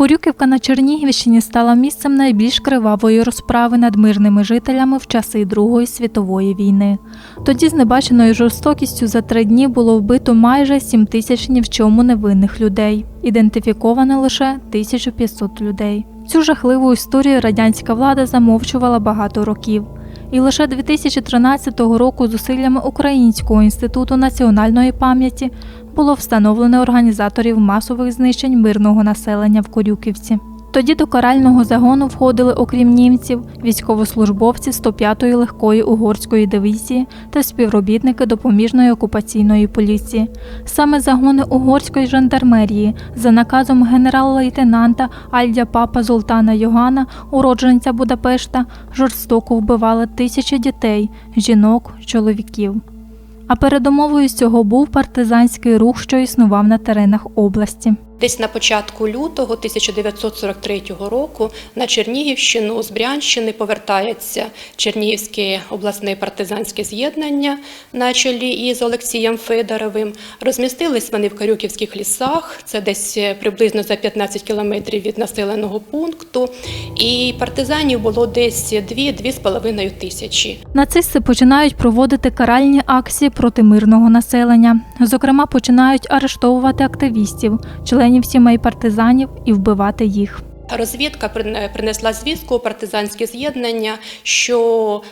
Корюківка на Чернігівщині стала місцем найбільш кривавої розправи над мирними жителями в часи Другої світової війни. Тоді з небаченою жорстокістю за три дні було вбито майже 7 тисяч ні в чому невинних людей. Ідентифіковано лише 1500 людей. Цю жахливу історію радянська влада замовчувала багато років. І лише 2013 року зусиллями Українського інституту національної пам'яті було встановлено організаторів масових знищень мирного населення в Корюківці. Тоді до карального загону входили, окрім німців, військовослужбовці 105-ї легкої угорської дивізії та співробітники допоміжної окупаційної поліції. Саме загони угорської жандармерії за наказом генерал-лейтенанта Альдя Папа Золтана Йогана, уродженця Будапешта, жорстоко вбивали тисячі дітей, жінок, чоловіків. А передумовою цього був партизанський рух, що існував на теренах області. Десь на початку лютого 1943 року на Чернігівщину з Брянщини повертається Чернігівське обласне партизанське з'єднання на чолі із Олексієм Федоровим. Розмістились вони в Карюківських лісах, це десь приблизно за 15 кілометрів від населеного пункту. І партизанів було десь 2-2,5 тисячі. Нацисти починають проводити каральні акції проти мирного населення. Зокрема, починають арештовувати активістів, членів сімей партизанів і вбивати їх. Розвідка прин- принесла звістку партизанське з'єднання, що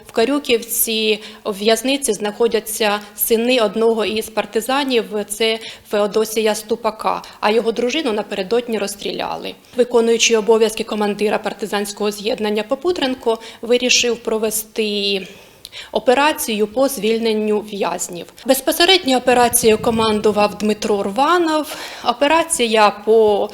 в Карюківці в в'язниці знаходяться сини одного із партизанів. Це Феодосія Ступака, а його дружину напередодні розстріляли. Виконуючий обов'язки командира партизанського з'єднання Попутренко вирішив провести. Операцію по звільненню в'язнів. Безпосередньо операцією командував Дмитро Рванов. Операція по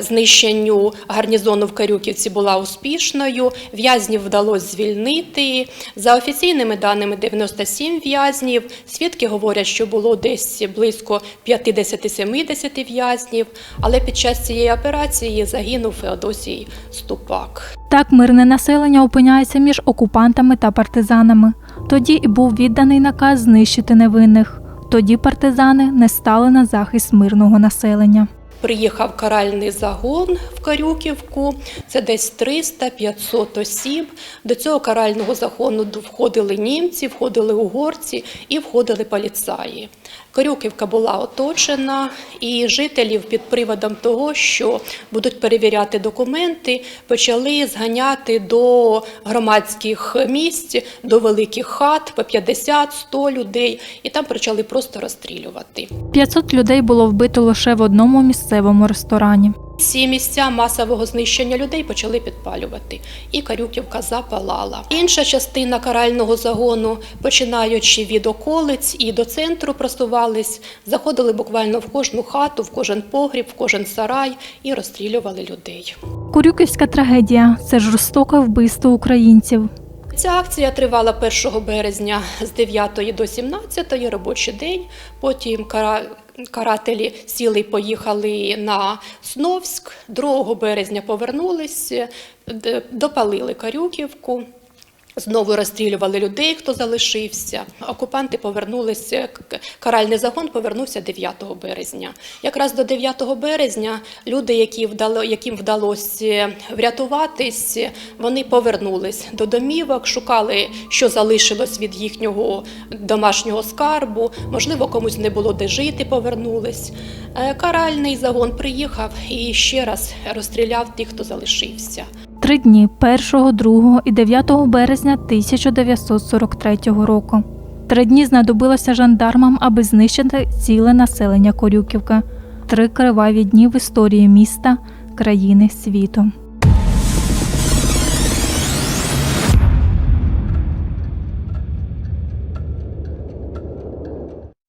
знищенню гарнізону в Карюківці була успішною. В'язнів вдалося звільнити. За офіційними даними, 97 в'язнів. Свідки говорять, що було десь близько 50-70 в'язнів. Але під час цієї операції загинув Феодосій Ступак. Так мирне населення опиняється між окупантами та партизанами. Тоді і був відданий наказ знищити невинних. Тоді партизани не стали на захист мирного населення. Приїхав каральний загон в Карюківку, це десь 300-500 осіб. До цього карального загону входили німці, входили угорці і входили поліцаї. Карюківка була оточена, і жителів під приводом того, що будуть перевіряти документи, почали зганяти до громадських місць, до великих хат по 50-100 людей, і там почали просто розстрілювати. 500 людей було вбито лише в одному місцевому ресторані. Ці місця масового знищення людей почали підпалювати, і Карюківка запалала. Інша частина карального загону, починаючи від околиць і до центру, просувались, заходили буквально в кожну хату, в кожен погріб, в кожен сарай і розстрілювали людей. Курюківська трагедія це жорстоке вбивство українців. Ця акція тривала 1 березня з 9 до 17 робочий день. Потім. Карателі сіли і поїхали на Сновськ. 2 березня повернулись, допалили Карюківку. Знову розстрілювали людей, хто залишився. Окупанти повернулися. Каральний загон повернувся 9 березня. Якраз до 9 березня люди, які вдало, яким вдалося врятуватись, вони повернулись до домівок, шукали, що залишилось від їхнього домашнього скарбу. Можливо, комусь не було де жити, повернулись. Е, Каральний загон приїхав і ще раз розстріляв тих, хто залишився. Три дні 1, 2 і 9 березня 1943 року. Три дні знадобилося жандармам, аби знищити ціле населення Корюківка. Три криваві дні в історії міста, країни, світу.